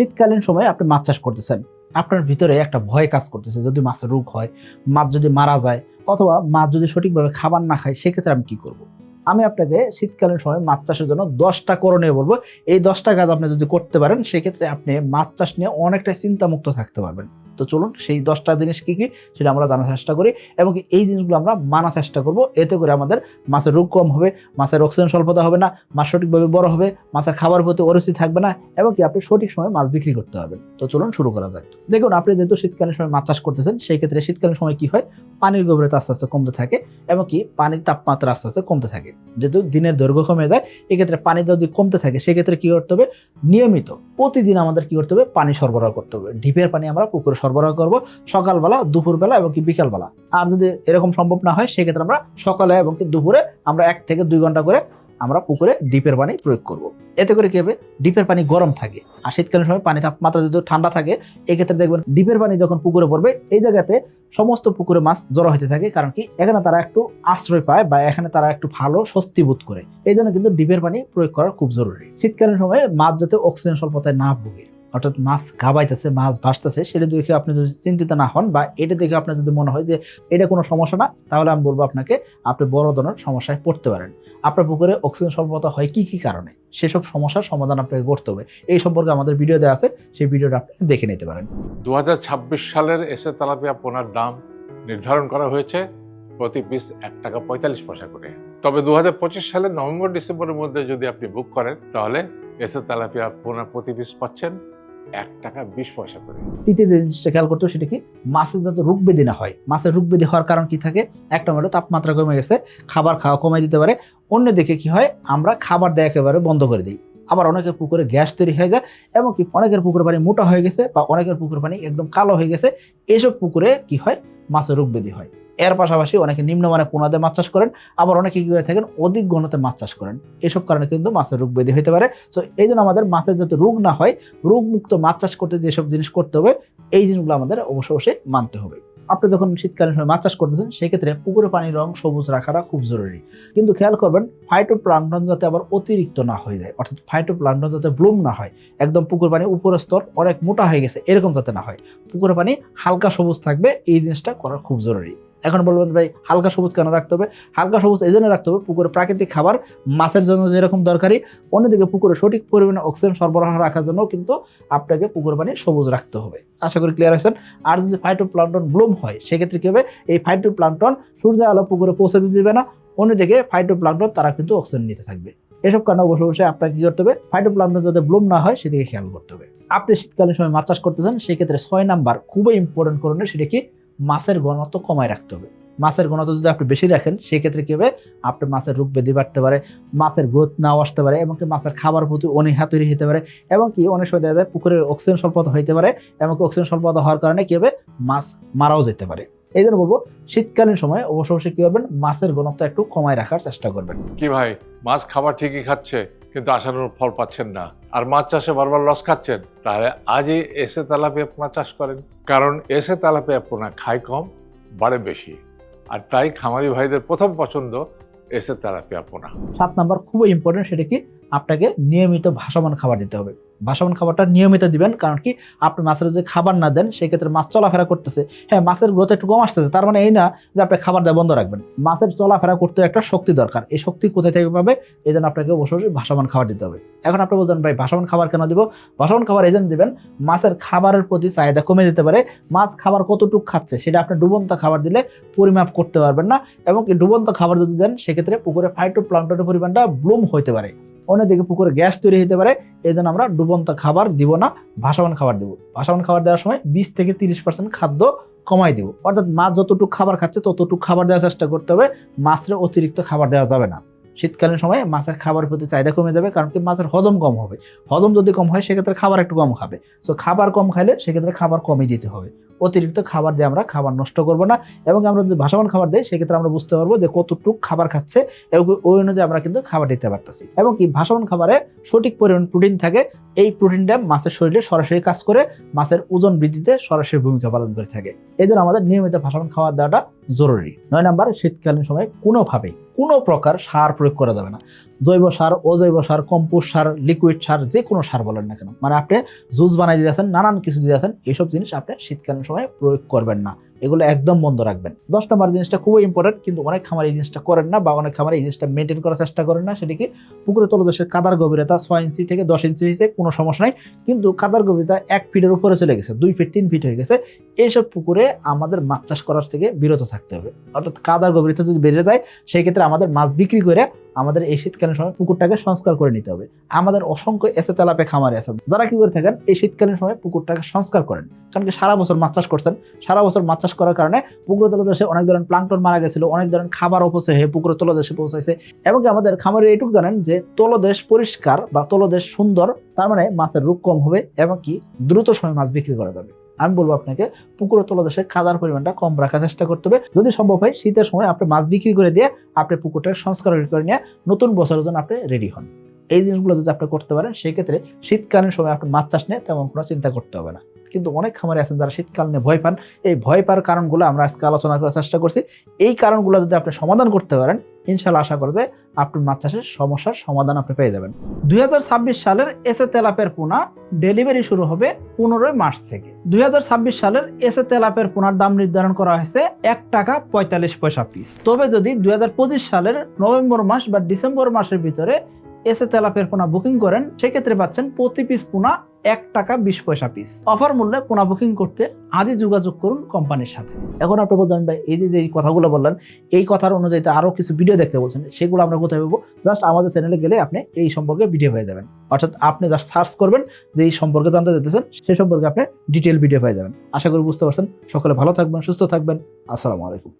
শীতকালীন সময়ে আপনি মাছ চাষ করতেছেন, আপনার ভিতরে একটা ভয় কাজ করতেছে যদি মাছের রোগ হয়, মাছ যদি মারা যায় অথবা মাছ যদি সঠিকভাবে খাবার না খায়, সেক্ষেত্রে আমি কি করব। আমি আপনাকে শীতকালীন সময় মাছ চাষের জন্য দশটা করণীয় বলব এই দশটা কাজ আপনি যদি করতে পারেন, সেক্ষেত্রে আপনি মাছ চাষ নিয়ে অনেকটা চিন্তামুক্ত থাকতে পারবেন তো চলুন সেই দশটা জিনিস কি কি সেটা আমরা জানার চেষ্টা করি এবং এই জিনিসগুলো আমরা মানার চেষ্টা করব। এতে করে আমাদের মাছের রোগ কম হবে, মাছের অক্সিজেন স্বল্পতা হবে না, মাছ সঠিকভাবে বড় হবে, মাছের খাবার প্রতি অরুচি থাকবে না, এবং কি আপনি সঠিক সময় মাছ বিক্রি করতে পারবেন তো চলুন শুরু করা যাক। দেখুন, আপনি যেহেতু শীতকালীন সময় মাছ চাষ করতেছেন, সেই ক্ষেত্রে শীতকালীন সময় কি হয়? পানির গভীরতা আস্তে আস্তে কমতে থাকে এবং কি পানির তাপমাত্রা আস্তে আস্তে কমতে থাকে। যেহেতু দিনের দৈর্ঘ্য কমে যায়, এক্ষেত্রে পানি যদি কমতে থাকে, সেক্ষেত্রে কি করতে হবে? নিয়মিত প্রতিদিন আমাদের কি করতে হবে? পানি সরবরাহ করতে হবে। ডিপের পানি আমরা পুকুরে করব সকালবেলা, দুপুরবেলা এবং কি বিকালবেলা। আর যদি এরকম সম্ভব না হয়, সেক্ষেত্রে আমরা সকালে এবং কি দুপুরে আমরা এক থেকে দুই ঘণ্টা করে আমরা পুকুরে ডিপের পানি প্রয়োগ করব। এতে করে কি হবে? ডিপের পানি গরম থাকে। আর শীতকালীন সময় পানি তাপমাত্রা যদি ঠান্ডা থাকে, এক্ষেত্রে দেখবেন ডিপের পানি যখন পুকুরে পড়বে, এই জায়গাতে সমস্ত পুকুরে মাছ জড়ো হতে থাকে, কারণ কি এখানে তারা একটু আশ্রয় পায় বা এখানে তারা একটু ভালো স্বস্তি বোধ করে। এই জন্য কিন্তু ডিপের পানি প্রয়োগ করা খুব জরুরি। শীতকালীন সময়ে মাছ যাতে অক্সিজেন স্বল্পতায় না ভুগে। অর্থাৎ মাছ ঘাবাইতেছে, মাছ ভাসতেছে, সেটা দেখে আপনি যদি চিন্তিত না হন বা এটা দেখে আপনার যদি মনে হয় যে এটা কোনো সমস্যা না, তাহলে আমি বলব আপনাকে, আপনি বড় ধরনের সমস্যায় পড়তে পারেন। আপনার পুকুরে অক্সিজেন স্বল্পতা হয় কি কি কারণে? সেসব সমস্যার সমাধান আপনাকে করতে হবে। এই সম্পর্কে আমাদের ভিডিও দেওয়া আছে, সেই ভিডিওটা আপনি দেখে নিতে পারেন। দু হাজার ছাব্বিশ সালের এসে তেলাপিয়া পোনার দাম নির্ধারণ করা হয়েছে প্রতি পিস এক টাকা পঁয়তাল্লিশ পয়সা করে। তবে দু হাজার সালের নভেম্বর, ডিসেম্বরের মধ্যে যদি আপনি বুক করেন, তাহলে এসে তেলাপিয়া পোনা প্রতি পিস পাচ্ছেন এক টাকা বিশ পয়সা করে। তৃতীয় জিনিসটা খেয়াল করতে সেটা কি? মাছের রোগ ব্যাধি না হয়, মাছের রোগ ব্যাধি হওয়ার কারণ কি থাকে? এক নম্বরে তাপমাত্রা কমে গেছে, খাবার খাওয়া কমে দিতে পারে। অন্যদিকে কি হয়? আমরা খাবার দেওয়া একেবারে বন্ধ করে দিই। আবার অনেকের পুকুরে গ্যাস তৈরি হয়ে যায় এবং কি অনেকের পুকুর পানি মোটা হয়ে গেছে বা অনেকের পুকুর পানি একদম কালো হয়ে গেছে। এইসব পুকুরে কি হয়? মাছের রোগ ব্যাধি হয়। এর পাশাপাশি অনেকে নিম্নমানের পোনাতে মাছ চাষ করেন, আবার অনেকে কী করে থাকেন, অধিক ঘনতে মাছ চাষ করেন। এসব কারণে কিন্তু মাছের রোগ ব্যাধি হতে পারে। সো এই জন্য আমাদের মাছের যাতে রোগ না হয়, রোগমুক্ত মাছ চাষ করতে যেসব জিনিস করতে হবে, এই জিনিসগুলো আমাদের অবশ্য অবশ্যই মানতে হবে। আপনি যখন শীতকালীন সময় মাছ চাষ করতেছেন, সেক্ষেত্রে পুকুরে পানির রং সবুজ রাখাটা খুব জরুরি। কিন্তু খেয়াল করবেন ফাইটো প্লান্টন যাতে আবার অতিরিক্ত না হয়ে যায়, অর্থাৎ ফাইটো প্লান্টন যাতে ব্লুম না হয়, একদম পুকুর পানি উপরের স্তর অনেক মোটা হয়ে গেছে, এরকম যাতে না হয়। পুকুরে পানি হালকা সবুজ থাকবে, এই জিনিসটা করা খুব জরুরি। এখন বলবেন ভাই, হালকা সবুজ কেন রাখতে হবে? হালকা সবুজ এই জন্য রাখতে হবে পুকুরে প্রাকৃতিক খাবার, মাছের জন্য যেরকম দরকারি, অন্যদিকে পুকুরে সঠিক পরিমাণে অক্সিজেন সরবরাহ রাখার জন্য কিন্তু আপনাকে পুকুর পানি সবুজ রাখতে হবে। আশা করি ক্লিয়ার আছেন আর যদি ফাইটো প্লান্টন ব্লুম হয়, সেক্ষেত্রে কি হবে? এই ফাইটো প্লান্টন সূর্য আলো পুকুরে পৌঁছে দিতে দিবে না, অন্যদিকে ফাইটো প্লান্টন তারা কিন্তু অক্সিজেন নিতে থাকবে। এসব কারণে অবশ্যই অবশ্যই আপনাকে কী করতে হবে? ফাইটো প্লান্টন যাতে ব্লুম না হয়, সেদিকে খেয়াল করতে হবে। আপনি শীতকালীন সময় মাছ চাষ করতেছেন সেক্ষেত্রে ছয় নাম্বার খুবই ইম্পর্টেন্ট করণীয় সেটা কি? মাছের ঘনত্ব কমায় রাখতে হবে। মাছের ঘনত্ব যদি আপনি বেশি রাখেন, সেক্ষেত্রে কি হবে? আপনার মাছের রোগ ব্যাধি বাড়তে পারে, মাছের গ্রোথ নাও আসতে পারে এবং মাছের খাবার প্রতি অনীহা তৈরি হতে পারে এবং কি অনেক সময় দেখা যায় পুকুরে অক্সিজেন স্বল্পতা হইতে পারে এবং অক্সিজেন স্বল্পতা হওয়ার কারণে কি হবে? মাছ মারাও যেতে পারে। এই জন্য বলব, শীতকালীন সময় অবশ্য অবশ্যই কী করবেন? মাছের ঘনত্ব একটু কমায় রাখার চেষ্টা করবেন। কি ভাই? মাছ খাবার ঠিকই খাচ্ছে। কিন্তু আশানুরূপ ফল পাচ্ছেন না। আর মাছ চাষে বারবার লস খাচ্ছেন, তাহলে আজই এসে তালাপে পোনা চাষ করেন। কারণ এসে তালাপে পোনা খায় কম, বাড়ে বেশি। আর তাই খামারি ভাইদের প্রথম পছন্দ এসে তালাপে পোনা। সাত নাম্বার খুবই ইম্পর্টেন্ট সেটা কি? আপনাকে নিয়মিত ভাসমান খাবার দিতে হবে। ভাসমান খাবারটা নিয়মিত দিবেন, কারণ কি? আপনি মাছের যদি খাবার না দেন, সেক্ষেত্রে মাছ চলাফেরা করতেছে। হ্যাঁ মাছের গ্রোথ একটু কম আসতেছে, তার মানে এই না যে আপনি খাবার দেওয়া বন্ধ রাখবেন। মাছের চলাফেরা করতে একটা শক্তি দরকার। এই শক্তি কোথায় থেকে পাবে? এই জন্য আপনাকে অবশ্যই ভাসমান খাবার দিতে হবে। এখন আপনি বলতেন ভাই, ভাসমান খাবার কেন দিব? ভাসমান খাবার এই জন্য দিবেন, মাছের খাবারের প্রতি চাহিদা কমে যেতে পারে। মাছ খাবার কতটুকু খাচ্ছে, সেটা আপনি ডুবন্ত খাবার দিলে পরিমাপ করতে পারবেন না। এবং ডুবন্ত খাবার যদি দেন, সেক্ষেত্রে পুকুরে ফাইটো প্লান্টনের পরিমাণটা ব্লুম হইতে পারে। অন্যদিকে পুকুরে গ্যাস তৈরি হতে পারে, এই জন্য আমরা ডুবন্ত খাবার দিব না, ভাসমান খাবার দেবো। ভাসমান খাবার দেওয়ার সময় বিশ থেকে তিরিশ পার্সেন্ট খাদ্য কমাই দেবো। অর্থাৎ মাছ যতটুকু খাবার খাচ্ছে, ততটুকু খাবার দেওয়ার চেষ্টা করতে হবে, মাছের অতিরিক্ত খাবার দেওয়া যাবে না। শীতকালীন সময় মাছের খাবারের প্রতি চাহিদা কমে যাবে, কারণ কি মাছের হজম কম হবে। হজম যদি কম হয়, সেক্ষেত্রে খাবার একটু কম খাবে। সো খাবার কম খাইলে সেক্ষেত্রে খাবার কমই দিতে হবে। অতিরিক্ত খাবার দিয়ে আমরা খাবার নষ্ট করব না এবং আমরা যদি ভাসমান খাবার দিই, সেক্ষেত্রে আমরা বুঝতে পারব যে কতটুকু খাবার খাচ্ছে এবং ওই অনুযায়ী আমরা কিন্তু খাবার দিতে পারতেছি। এবং কি ভাসমান খাবারে সঠিক পরিমাণ প্রোটিন থাকে, এই প্রোটিনটা মাছের শরীরে সরাসরি কাজ করে, মাছের ওজন বৃদ্ধিতে সরাসরি ভূমিকা পালন করে থাকে। এই আমাদের নিয়মিত ভাসমান খাবার দেওয়াটা জরুরি। নয় নাম্বার, শীতকালীন সময় কোনোভাবেই, কোনো প্রকার সার প্রয়োগ করা যাবে না। জৈব সার, অজৈব সার, কম্পোস্ট সার লিকুইড সার যে কোনো সার বলেন না কেন। মানে আপনি জুস বানাই দিয়েছেন নানান কিছু দিয়েছেন এইসব জিনিস আপনি শীতকালীন সময়ে প্রয়োগ করবেন না। এগুলো একদম বন্ধ রাখবেন। দশ নম্বর জিনিসটা খুবই ইম্পর্টেন্ট কিন্তু অনেক খামার এই জিনিসটা করেন না বা অনেক খামার এই জিনিসটা মেনটেন করার চেষ্টা করেন না। সেটি কি পুকুরে তলদেশের কাদার গভীরতা ছয় ইঞ্চি থেকে দশ ইঞ্চি হয়েছে, কোনো সমস্যা নাই। কিন্তু কাদার গভীরতা এক ফিটের উপরে চলে গেছে, দুই ফিট, তিন ফিট হয়ে গেছে। এইসব পুকুরে আমাদের মাছ চাষ করার থেকে বিরত থাকতে হবে। অর্থাৎ কাদার গভীরতা যদি বেড়ে যায়, সেই ক্ষেত্রে আমাদের মাছ বিক্রি করে আমাদের এই শীতকালীন সময় পুকুরটাকে সংস্কার করে নিতে হবে। আমাদের অসংখ্য এসে তেলাপে খামারে আছে। যারা কি করে থাকেন, এই শীতকালীন সময় পুকুরটাকে সংস্কার করেন। কারণ কি সারা বছর মাছ চাষ করছেন। সারা বছর মাছ চাষ করার কারণে পুকুর তলদেশে অনেক ধরনের প্লাংটন মারা গেছিল, অনেক ধরনের খাবার অপচয় হয়ে পুকুরের তলদেশে পৌঁছাইছে। এবং আমাদের খামারে এটুকু জানেন যে তলদেশ পরিষ্কার বা তলদেশ সুন্দর, তার মানে মাছের রোগ কম হবে এবং কি দ্রুত সময় মাছ বিক্রি করা যাবে। আমি বলব আপনাকে, পুকুরের তলদেশে খাদার পরিমাণটা কম রাখার চেষ্টা করতে হবে। যদি সম্ভব হয়, শীতের সময় আপনি মাছ বিক্রি করে দিয়ে আপনি পুকুরটাকে সংস্কার করে নিয়ে নতুন বছরের জন্য আপনি রেডি হন। এই জিনিসগুলো যদি আপনি করতে পারেন, সেক্ষেত্রে শীতকালীন সময় আপনি মাছ চাষ নিয়ে তেমন কোনো চিন্তা করতে হবে না। কিন্তু অনেক খামারে আছেন যারা শীতকাল নিয়ে ভয় পান। এই ভয় পাওয়ার কারণগুলো আমরা আজকে আলোচনা করার চেষ্টা করছি। এই কারণগুলো যদি আপনি সমাধান করতে পারেন, ইনশাল্লাহ আশা করা যায় আপনার মাছ চাষের সমস্যার সমাধান আপনি পেয়ে যাবেন। দুই হাজার ছাব্বিশ সালের এস এ তেলাপের পোনা ডেলিভারি শুরু হবে পনেরোই মার্চ থেকে। দুই হাজার ছাব্বিশ সালের এস এ তেলাপের পোনার দাম নির্ধারণ করা হয়েছে এক টাকা পঁয়তাল্লিশ পয়সা পিস তবে যদি দুই হাজার পঁচিশ সালের নভেম্বর মাস বা ডিসেম্বর মাসের ভিতরে এসে তেলাপের পোনা বুকিং করেন, সেক্ষেত্রে পাচ্ছেন প্রতি পিস পোনা এক টাকা বিশ পয়সা পিস অফার মূল্যে পোনা বুকিং করতে আজই যোগাযোগ করুন কোম্পানির সাথে। এখন আপনি বলবেন ভাই, এই যে কথাগুলো বললেন, এই কথার অনুযায়ী আরও কিছু ভিডিও দেখতে বলছেন, সেগুলো আমরা কোথায় পাবো? জাস্ট আমাদের চ্যানেলে গেলে আপনি এই সম্পর্কে ভিডিও পেয়ে যাবেন। অর্থাৎ আপনি জাস্ট সার্চ করবেন, যে এই সম্পর্কে জানতে যেতেছেন সে সম্পর্কে আপনি ডিটেল ভিডিও পেয়ে যাবেন। আশা করি বুঝতে পারছেন। সকলে ভালো থাকবেন, সুস্থ থাকবেন। আসসালামু আলাইকুম।